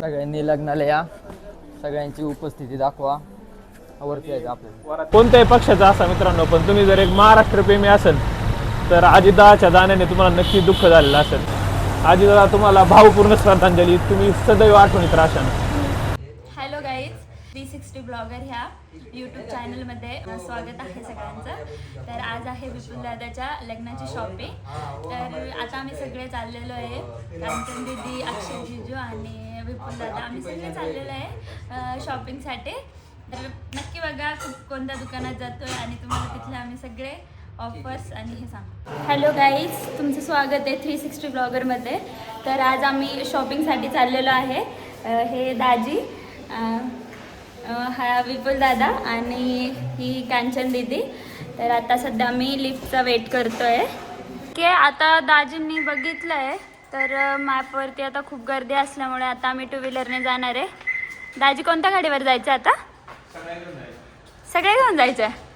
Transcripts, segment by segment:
सगळ्यांनी लग्नाला या. सगळ्यांची उपस्थिती दाखवा. वरती यायचं आपल्याला कोणत्याही पक्षाचा असा मित्रांनो पण तुम्ही जर एक महाराष्ट्र प्रेमी असेल तर अजिदाच्या जाण्याने तुम्हाला नक्की दुःख झालेलं असेल. अजितदादा तुम्हाला भावपूर्ण श्रद्धांजली तुम्ही सदैव आठवणीत राहशाल. थ्री सिक्स्टी ब्लॉगर ह्या यूट्यूब चॅनलमध्ये स्वागत आहे सगळ्यांचं. तर आज आहे विपुल दादाच्या लग्नाची शॉपिंग तर आता आम्ही सगळे चाललेलो आहे. कांचन दीदी अक्षय जिजू आणि विपुल दादा. आम्ही सगळे चाललेलो आहे शॉपिंगसाठी तर नक्की बघा कोणत्या दुकानात जातोय आणि तुम्हाला तिथले आम्ही सगळे ऑफर्स आणि हे सांग. हॅलो गाईज तुमचं स्वागत आहे थ्री सिक्स्टी ब्लॉगरमध्ये तर आज आम्ही शॉपिंगसाठी चाललेलो आहे. हे दाजी हा विपुल दादा आणि ही कांचन दीदी. तर आता सध्या मी लिफ्टचा वेट करतोय. की आता दाजींनी बघितलं आहे तर मॅपवरती आता खूप गर्दी असल्यामुळे आता आम्ही टू व्हीलरने जाणार आहे. दाजी कोणत्या गाडीवर जायचं आता? सगळे घेऊन जायचं आहे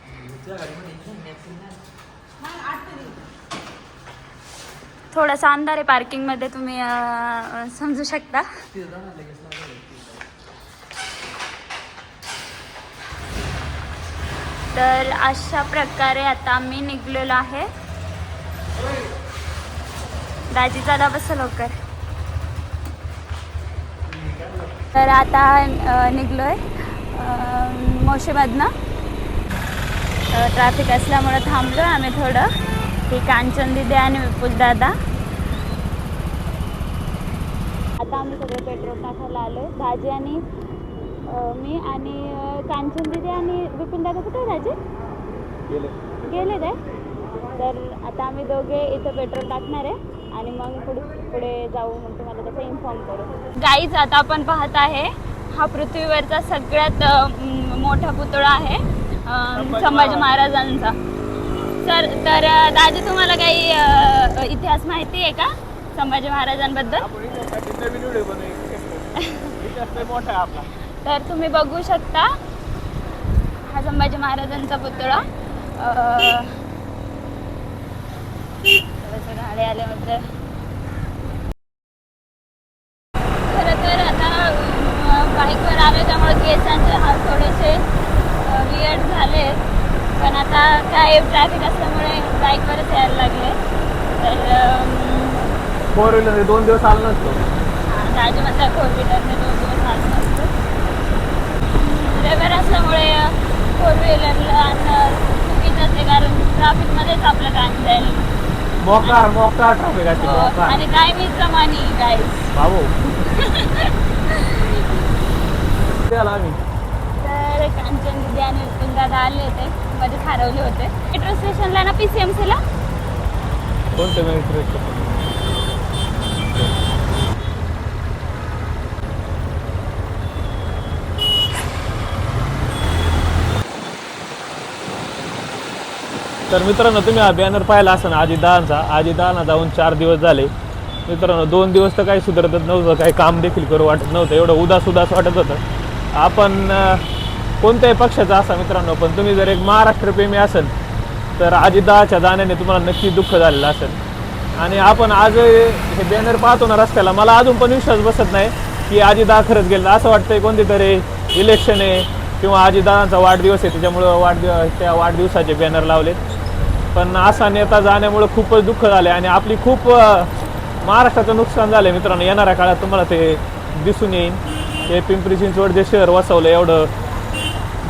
थोडासा अंधार आहे पार्किंगमध्ये तुम्ही समजू शकता. तर अशा प्रकारे आता आम्ही निघलेलो आहे. दाजी चला बस लवकर. तर आता निघलो निघलोय. अं, मोशेमधनं. ट्रॅफिक असल्यामुळे थांबलो आम्ही थोडं. ही कांचन दिदी आणि विपुल दादा. आता आम्ही सगळे पेट्रोल टाकायला आलो दाजी आणि मी आणि कांचन दिदी आणि विपुल दादा कुठे आहे दाजी गेले. ते तर आता आम्ही दोघे इथं पेट्रोल टाकणार आहे आणि मग पुढे पुढे जाऊ मग तुम्हाला त्याचा इन्फॉर्म करू. गाईज आता आपण पाहत आहे हा पृथ्वीवरचा सगळ्यात मोठा पुतळा आहे संभाजी महाराजांचा. सर तर दाजी तुम्हाला काही इतिहास माहिती आहे का संभाजी महाराजांबद्दल? मोठा आपला. तर तुम्ही बघू शकता हा संभाजी महाराजांचा पुतळा. गाडी आल्याबद्दल खरं तर आता बाईकवर आलो त्यामुळे केसांचे हात थोडेसे झाले. पण आता काय ट्रॅफिक असल्यामुळे बाईकवरच यायला लागले. तर फोर व्हीलर दोन दिवस आला नसतो. राजू म्हणतात फोर व्हीलरने दोन दिवस आलो रविवार असल्यामुळे फोर व्हीलरला आणणं चुकीचं असते कारण ट्रॅफिकमध्येच आपलं काम जाईल. मोकार मोकार ट्रॅफिक असते हो, मोकार. आणि काय मी प्रमाणे काय बाबू त्याला आम्ही? तर कांचन दिदी आणि विपिन दादा आले होते मध्ये हरवले होते. मेट्रो स्टेशनला ना पी सी एम सीला कोणते तर मित्रांनो तुम्ही हा बॅनर पाहिला असं आजी दहाचा आजी दहाना जाऊन चार दिवस झाले. मित्रांनो दोन दिवस तर काही सुधारतच नव्हतं काही काम देखील करू वाटत नव्हतं. एवढं उदास उदास वाटत होतं. आपण कोणत्याही पक्षाचा असा मित्रांनो पण तुम्ही जर एक महाराष्ट्रप्रेमी असेल तर अजितदाच्या जाण्याने तुम्हाला नक्की दुःख झालेलं असेल. आणि आपण आज हे बॅनर पाहतो ना रस्त्याला मला अजून पण विश्वास बसत नाही की अजितदा खरंच गेलं असं वाटतंय कोणते तरी इलेक्शन आहे किंवा अजितदादांचा वाढदिवस आहे त्याच्यामुळं वाढदिवस त्या वाढदिवसाचे बॅनर लावलेत. पण असा नेता जाण्यामुळं खूपच दुःख झाले आणि आपली खूप महाराष्ट्राचं नुकसान झालं मित्रांनो. येणाऱ्या काळात तुम्हाला ते दिसून येईल हे पिंपरी चिंचवड जे शहर वसवलं एवढं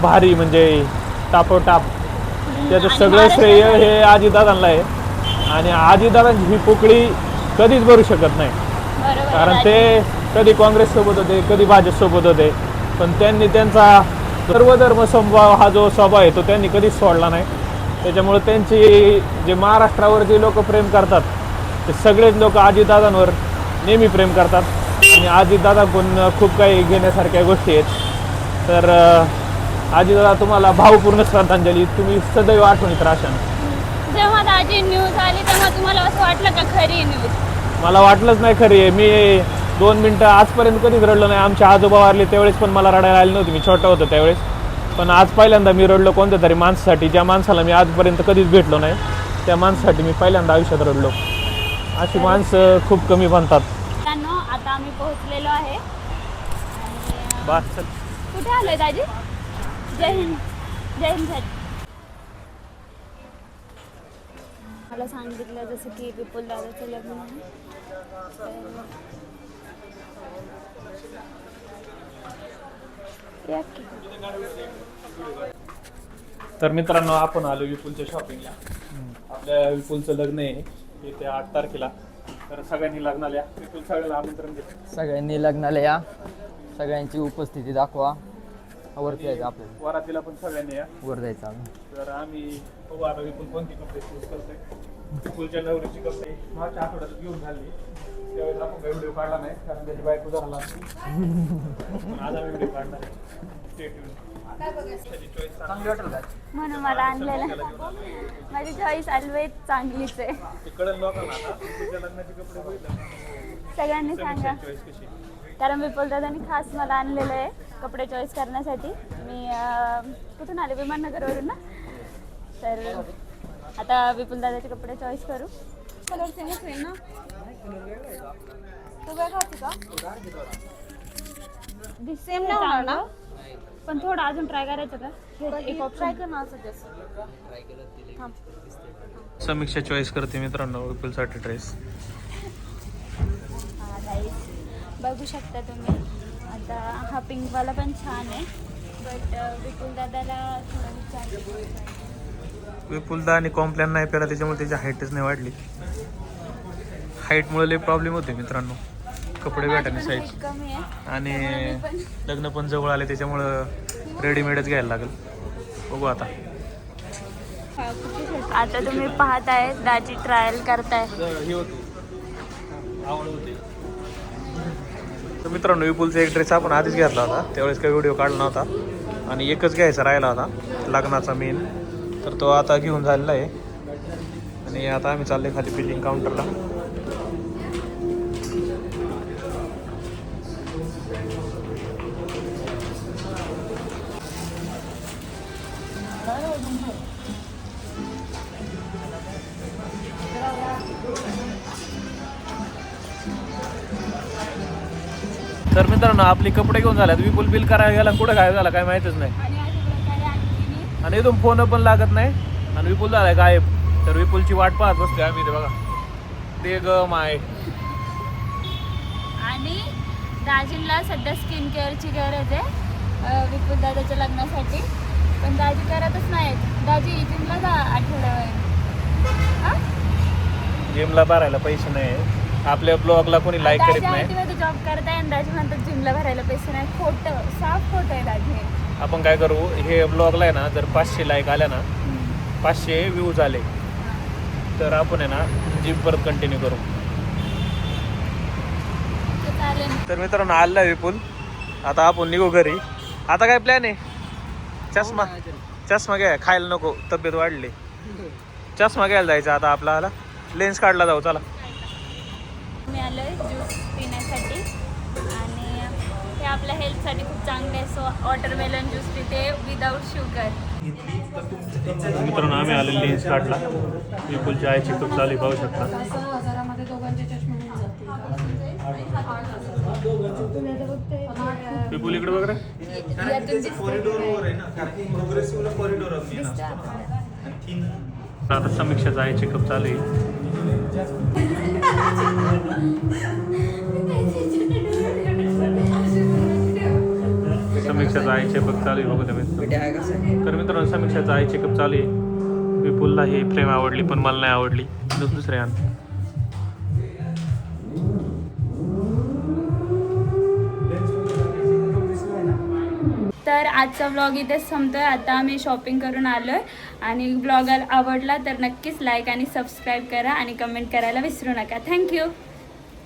भारी म्हणजे टापोटाप. त्याचं सगळं श्रेय हे आजीदादांना आहे. आणि आजीदादांची ही पोकळी कधीच भरू शकत नाही. कारण ते कधी काँग्रेससोबत होते कधी भाजपसोबत होते. पण त्यांनी त्यांचा सर्वधर्म समभाव हा जो स्वभाव आहे तो त्यांनी कधीच सोडला नाही. त्याच्यामुळे त्यांची जे महाराष्ट्रावर जे लोक प्रेम करतात ते सगळेच लोक आजीदादांवर नेहमी प्रेम करतात. आणि आजीदादाकडून खूप काही घेण्यासारख्या गोष्टी आहेत. तर आजीदादा तुम्हाला भावपूर्ण श्रद्धांजली. तुम्ही सदैव आठवणीत राहशाल. जेव्हा दाजी न्यूज आली तेव्हा तुम्हाला असं वाटलं का खरी न्यूज मला वाटलंच नाही खरी आहे. मी दोन मिनटं आजपर्यंत कधीच रडलो नाही. आमचे आजोबा वारले त्यावेळेस पण मला रडायला आली नव्हती. मी छोटा होतो त्यावेळेस. पण आज पहिल्यांदा मी रडलो कोणत्या तरी माणसासाठी. ज्या माणसाला मी आजपर्यंत कधीच भेटलो नाही त्या माणसासाठी मी पहिल्यांदा आयुष्यात रडलो. अशी माणसं खूप कमी बनतात. मित्रांनो आता आम्ही पोहोचलेलो आहे. आणि बस. कुठे आलोय दाजी? जय हिंद. जय हिंद सर मला सांगितलं जसं की विपुल दादाचं लग्न आहे. तर-. तर मित्रांनो आपण आलो विपुलच्या शॉपिंगला आपल्या विपुलचं लग्न आहे येत्या आठ तारखेला. तर सगळ्यांनी लग्नाला या. विपुल सगळ्याला आमंत्रण देतो सगळ्यांनी लग्नाला या. सगळ्यांची उपस्थिती दाखवा. वरती यायचं आपल्याला. वरातीला पण सगळ्यांनी या. वर जायचं आम्ही. तर आम्ही बघू आता विपुल कोणती कपडे चूज करतोय. विपुलच्या नवरीची कपडे मागच्या आठवड्यात घेऊन झाली. त्यावेळेस आपण काही व्हिडिओ काढला नाही कारण त्याची बायको झाला पण आज आम्ही व्हिडिओ काढणार आहे. Stay tuned. त्याची choice सांगा. चांगली वाटेल का? म्हणून मला आणलेलं. माझी चॉईस ऑलवेज चांगलीच आहे. सगळ्यांनी सांगा. कारण विपुल दादानी खास मला आणलेलं आहे कपडे चॉईस करण्यासाठी. मी कुठून आले? विमाननगरवरून ना? तर आता विपुल दादाचे कपडे चॉईस करू. कलर सेमच होईल ना तू काय खाते का सेम नाही होणार ना? पण थोडं अजून ट्राय करायचं का? हे एक ऑप्शन कर ना थांब. समीक्षा चॉईस करते मित्रांनो विपुलसाठी ड्रेस हा बघू शकता तुम्ही. आता हा पिंकवाला पण छान आहे. बट विपुल दादाला थोडा विचार विपुलदा आणि कॉम्प्लॅन नाही पेला त्याच्यामुळे त्याची हाईटच नाही वाढली. हाईटमुळे लई प्रॉब्लेम होते मित्रांनो. कपडे भेटाने साईज कमी आहे. आणि लग्न पण जवळ आले त्याच्यामुळं रेडीमेडच घ्यायला लागेल. बघू आता. आता तुम्ही पाहताय दाची ट्रायल करताय. तर मित्रांनो विपुलचा एक ड्रेस आपण आधीच घेतला होता. त्यावेळेस काही व्हिडिओ काढला नव्हता. आणि एकच घ्यायचा राहिला होता लग्नाचा मेन तर तो आता घेऊन झालेला आहे. आणि आता आम्ही चालले खाली बिलिंग काउंटरला तर मित्रांनो आपले कपडे घेऊन झाल्यात विपुल बिल करायला गेला कुठं काय झालं काय माहितच नाही. आणि इथून फोन पण लागत नाही. आणि विपुल झालाय गायब. तर विपुलची वाट पाहत बसते आम्ही इथे बघा. ते ग माय. आणि दाजींला सध्या स्किन केअरची गरज आहे विपुल दादाच्या लग्नासाठी. पण दाजी करतच नाहीत. दाजी जिमला जा आठवड्यावर? जिमला भरायला पैसे नाही आपल्या ब्लॉगला कोणी लाईक दाजी करीत नाही. आयटीमध्ये जॉब करताय आणि दाजी म्हणतात जिमला भरायला पैसे नाही. खोटं साफ खोटं आहे दाजी हे. आपण काय करू हे ब्लॉगला आहे ना जर पाचशे लाईक आल्या ना पाचशे व्ह्यूज आले तर आपण आहे ना जिम परत कंटिन्यू करू. तर चालेल तर मित्रांनो आला विपुल. आता आपण निघू घरी. आता काय प्लॅन आहे? चष्मा. चष्मा घ्या खायला नको तब्येत वाढली. चष्मा घ्यायला जायचं आता आपल्याला. लेन्स काढला जाऊ चला मी आलो आहे ज्यूस पिण्यासाठी आणि हे आपल्या हेल्थसाठी खूप चांगले आहे. सो वॉटरमेलन ज्यूस पिते विदाऊट शुगर मित्रांनो आम्ही आलेले काढला विपुलची आईची खूप चालू पाहू शकता. विपुल इकडे बघ रे. आता समीक्षाचं आहे चेकअप चालू आहे. समीक्षाचं आहे चेकअप चालू आहे बघू तुम्ही तर मित्रांनो समीक्षाचं आहे चेकअप चालू आहे. विपुलला ही फ्रेम आवडली पण मला नाही आवडली. दुस- दुसरे आण. तर आजचा ब्लॉग इथेच संपतोय. आता आम्ही शॉपिंग करून आलोय. आणि ब्लॉग आवडला तर नक्कीच लाईक आणि सबस्क्राईब करा आणि कमेंट करायला विसरू नका. थँक्यू